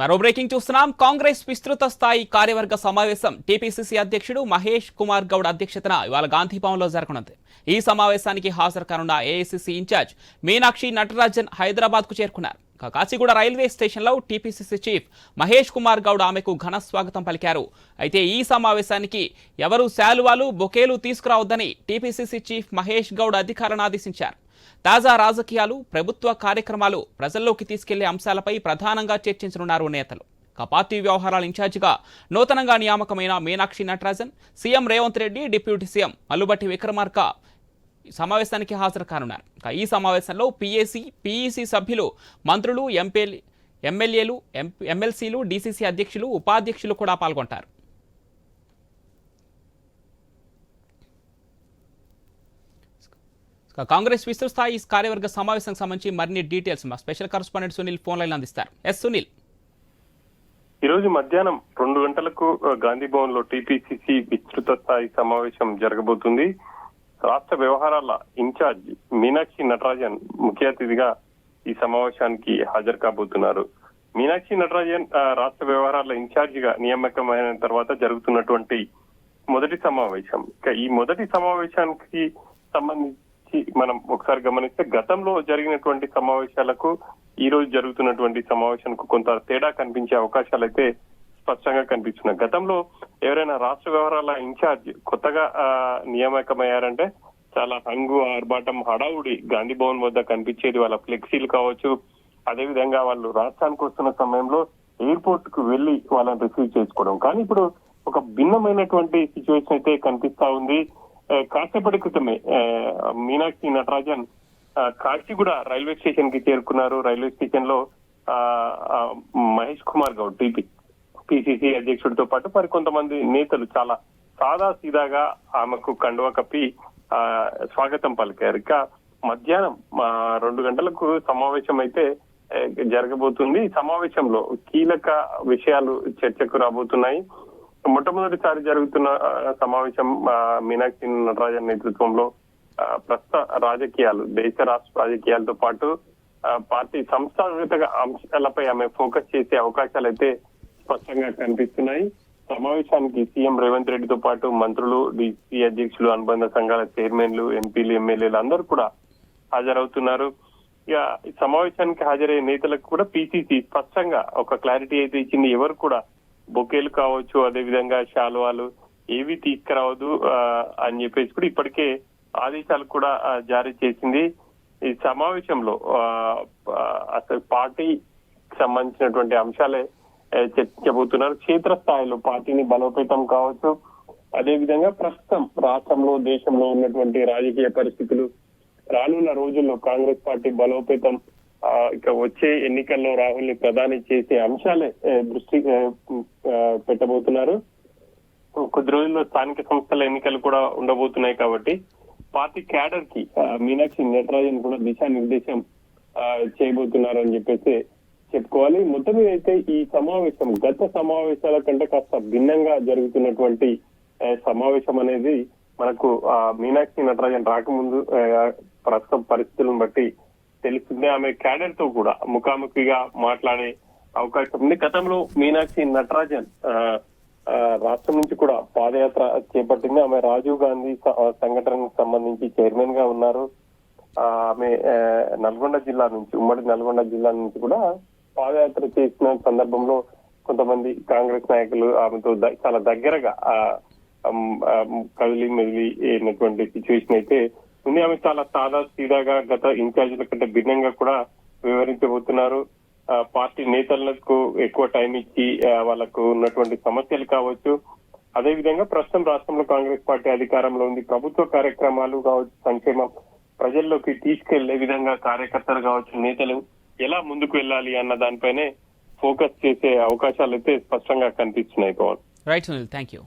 మరో బ్రేకింగ్ చూస్తున్నాం. కాంగ్రెస్ విస్తృత స్థాయి కార్యవర్గ సమావేశం టీపీసీసీ అధ్యక్షుడు మహేష్ కుమార్ గౌడ్ అధ్యక్షతన ఇవాళ గాంధీభవన్లో జరగనుంది. ఈ సమావేశానికి హాజరు కానున్న ఏఐసీసీ ఇన్ఛార్జ్ మీనాక్షి నటరాజన్ హైదరాబాద్కు చేరుకున్నారు. కాశీగూడ కాచిగూడ రైల్వే స్టేషన్లో టీపీసీసీ చీఫ్ మహేష్ కుమార్ గౌడ్ ఆమెకు ఘన స్వాగతం పలికారు. అయితే ఈ సమావేశానికి ఎవరు శాలువాలు బొకేలు తీసుకురావద్దని టీపీసీసీ చీఫ్ మహేష్ గౌడ్ అధికారులను ఆదేశించారు. తాజా రాజకీయాలు ప్రభుత్వ కార్యక్రమాలు ప్రజల్లోకి తీసుకెళ్ళే అంశాలపై ప్రధానంగా చర్చించనున్నారు నేతలు. ఇక పార్టీ వ్యవహారాల ఇన్ఛార్జిగా నూతనంగా నియామకమైన Meenakshi Natarajan CM Revanth Reddy deputy CM Mallu Bhatti Vikramarka సమావేశానికి హాజరు కానున్నారు ఈ సమావేశంలో పీఏసీ పీఈసీ సభ్యులు మంత్రులు ఎంపీ ఎమ్మెల్యేలు ఎమ్మెల్సీలు డీసీసీ అధ్యక్షులు ఉపాధ్యక్షులు కూడా పాల్గొంటారు ఇక కాంగ్రెస్ విస్తృతస్థాయి కార్యవర్గ సమావేశానికి సంబంధించి మరిన్ని డీటెయిల్స్ మా special correspondent Sunil phone line అందిస్తారు. ఎస్ సునీల్. ఈ రోజు మధ్యాహ్నం రెండు గంటలకు గాంధీ భవన్లో టీపీసీసీ విస్తృత స్థాయి సమావేశం జరగబోతుంది. రాష్ట్ర వ్యవహారాల ఇన్ఛార్జ్ మీనాక్షి నటరాజన్ ముఖ్య అతిథిగా ఈ సమావేశానికి హాజరు కాబోతున్నారు. మీనాక్షి నటరాజన్ రాష్ట్ర వ్యవహారాల ఇన్ఛార్జ్గా నియామకమైన తర్వాత జరుగుతున్నటువంటి మొదటి సమావేశం. ఇక ఈ మొదటి సమావేశానికి సంబంధించి మనం ఒకసారి గమనిస్తే గతంలో జరిగినటువంటి సమావేశాలకు ఈ రోజు జరుగుతున్నటువంటి సమావేశానికి కొంత తేడా కనిపించే అవకాశాలు అయితే స్పష్టంగా కనిపిస్తున్నాయి. గతంలో ఎవరైనా రాష్ట్ర వ్యవహారాల ఇన్ఛార్జ్ కొత్తగా నియామకమయ్యారంటే చాలా హంగు ఆర్భాటం హడావుడి గాంధీ భవన్ వద్ద కనిపించేది వాళ్ళ ఫ్లెక్సీలు కావచ్చు. అదేవిధంగా వాళ్ళు రాష్ట్రానికి వస్తున్న సమయంలో ఎయిర్పోర్ట్కు వెళ్ళి వాళ్ళని రిసీవ్ చేసుకోవడం. కానీ ఇప్పుడు ఒక భిన్నమైనటువంటి సిచ్యువేషన్ అయితే కనిపిస్తా ఉంది. కాసేపటి క్రితమే మీనాక్షి నటరాజన్ కాశీగూడ రైల్వే స్టేషన్కి చేరుకున్నారు. రైల్వే స్టేషన్లో ఆ, మహేష్ కుమార్ గౌడ్ టీపీ పిసిసి అధ్యక్షుడితో పాటు మరి కొంతమంది నేతలు చాలా సాదా సీదాగా ఆమెకు కండువ కప్పి ఆ, స్వాగతం పలికారు. ఇక మధ్యాహ్నం రెండు గంటలకు సమావేశం అయితే జరగబోతుంది. సమావేశంలో కీలక విషయాలు చర్చకు రాబోతున్నాయి. మొట్టమొదటిసారి జరుగుతున్న సమావేశం ఆ, మీనాక్షి నటరాజన్ నేతృత్వంలో ఆ, ప్రస్తుత రాజకీయాలు దేశ రాష్ట్ర రాజకీయాలతో పాటు ఆ, పార్టీ సంస్థాగత అంశాలపై ఆమె ఫోకస్ చేసే అవకాశాలు అయితే స్పష్టంగా కనిపిస్తున్నాయి. సమావేశానికి సీఎం రేవంత్ రెడ్డితో పాటు మంత్రులు డిసి అధ్యక్షులు అనుబంధ సంఘాల చైర్మన్లు ఎంపీలు ఎమ్మెల్యేలు అందరూ కూడా హాజరవుతున్నారు. ఇక సమావేశానికి హాజరయ్యే నేతలకు కూడా పిసిసి స్పష్టంగా ఒక క్లారిటీ అయితే ఇచ్చింది. ఎవరు కూడా బొకేలు కావచ్చు అదే విధంగా శాలువాలు ఏవి తీసుకురావద్దు అని చెప్పేసి కూడా ఇప్పటికే ఆదేశాలు కూడా జారీ చేసింది. ఈ సమావేశంలో ఆ, అసలు పార్టీ సంబంధించినటువంటి అంశాలే చెబుతున్నారు క్షేత్రస్థాయిలో పార్టీని బలోపేతం కావచ్చు. అదే విధంగా ప్రస్తుతం రాష్ట్రంలో దేశంలో ఉన్నటువంటి రాజకీయ పరిస్థితులు రానున్న రోజుల్లో కాంగ్రెస్ పార్టీ బలోపేతం ఇక వచ్చే ఎన్నికల్లో రాహుల్ని ప్రధాని చేసే అంశాలే దృష్టి పెట్టబోతున్నారు. కొద్ది రోజుల్లో స్థానిక సంస్థల ఎన్నికలు కూడా ఉండబోతున్నాయి కాబట్టి పార్టీ క్యాడర్కి మీనాక్షి నటరాజన్ కూడా దిశానిర్దేశం ఆ, చేయబోతున్నారు అని చెప్పేసి చెప్పుకోవాలి. మొత్తం మీద అయితే ఈ సమావేశం గత సమావేశాల కంటే కాస్త భిన్నంగా జరుగుతున్నటువంటి సమావేశం అనేది మనకు ఆ, మీనాక్షి నటరాజన్ రాకముందు ప్రస్తుత ప్రస్తుతం పరిస్థితులను బట్టి తెలుస్తుంది. ఆమె క్యాడర్తో కూడా ముఖాముఖిగా మాట్లాడే అవకాశం ఉంది. గతంలో మీనాక్షి నటరాజన్ ఆ, రాష్ట్రం నుంచి కూడా పాదయాత్ర చేపట్టింది. ఆమె రాజీవ్ గాంధీ సంఘటనకు సంబంధించి చైర్మన్గా ఉన్నారు ఆ, ఆమె నల్గొండ జిల్లా నుంచి ఉమ్మడి నల్గొండ జిల్లా నుంచి కూడా పాదయాత్ర చేసిన సందర్భంలో కొంతమంది కాంగ్రెస్ నాయకులు ఆమెతో చాలా దగ్గరగా ఆ, కదిలి మెదిలి అయినటువంటి సిచ్యువేషన్ అయితే ఉంది ఆమె చాలా సాదా సీదాగా గత ఇన్ఛార్జీల కంటే భిన్నంగా కూడా వివరించబోతున్నారు. ఆ, పార్టీ నేతలకు ఎక్కువ టైం ఇచ్చి వాళ్ళకు ఉన్నటువంటి సమస్యలు కావచ్చు. అదే విధంగా ప్రస్తుతం రాష్ట్రంలో కాంగ్రెస్ పార్టీ అధికారంలో ఉంది. ప్రభుత్వ కార్యక్రమాలు కావచ్చు సంక్షేమం ప్రజల్లోకి తీసుకెళ్ళే విధంగా కార్యకర్తలు కావచ్చు నేతలు ఎలా ముందుకు వెళ్ళాలి అన్న దానిపైనే ఫోకస్ చేసే అవకాశాలు అయితే స్పష్టంగా కనిపిస్తున్నాయి Pavan. Right Sunil thank you